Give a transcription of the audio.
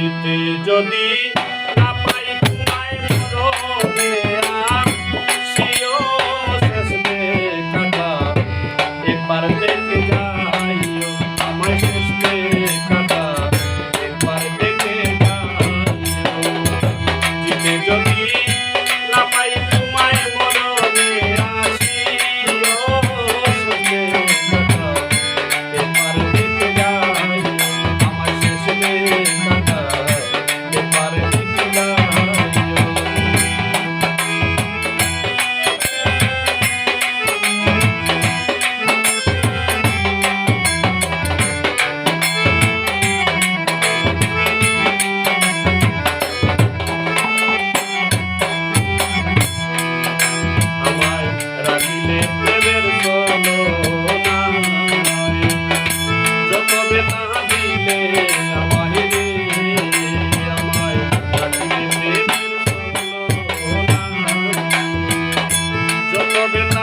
খুশিতে যদি না পাই তোমায় মরবে সিও শেষ কাটা একবার দেখে যাইও আমার শেষ কাটা একবার দেখে যাইও যদি Gobierno.